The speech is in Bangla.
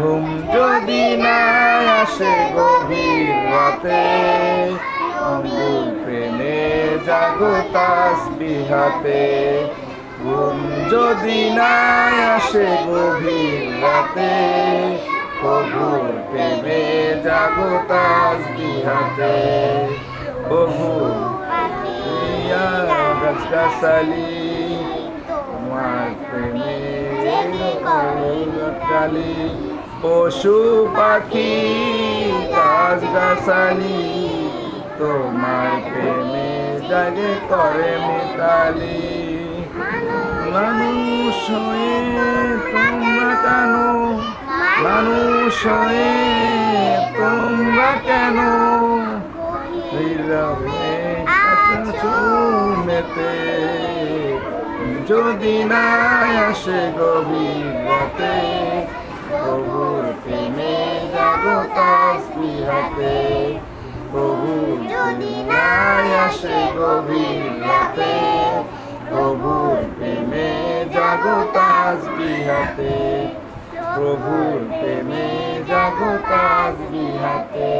ঘুম যদি না আসে গভীর রাতে অঙ্গুর প্রেমে জাগো তাসবিহাতে। ঘুম যদি না আসে গভীর রাতে প্রভুর প্রেমে জাগো তাসবিহাতে। প্রভুর ইয়া গাছগাছালি, তোমার প্রেমে কালি। পশু পাখি গাছ গাছালি তোমার প্রেমে জাগে করে মিতালি। মানুষ হয়ে তোমরা কেন? মানুষ হয়ে তোমরা কেন? চুমেতে যদি না আসে গভীর রাতে প্রভুর তাসবিহাতে প্রভুর যদি নাই আসে গভীর রাতে, প্রভুর প্রেমে জাগো বিহাতে প্রভুর প্রেমে জাগো তাসবিহাতে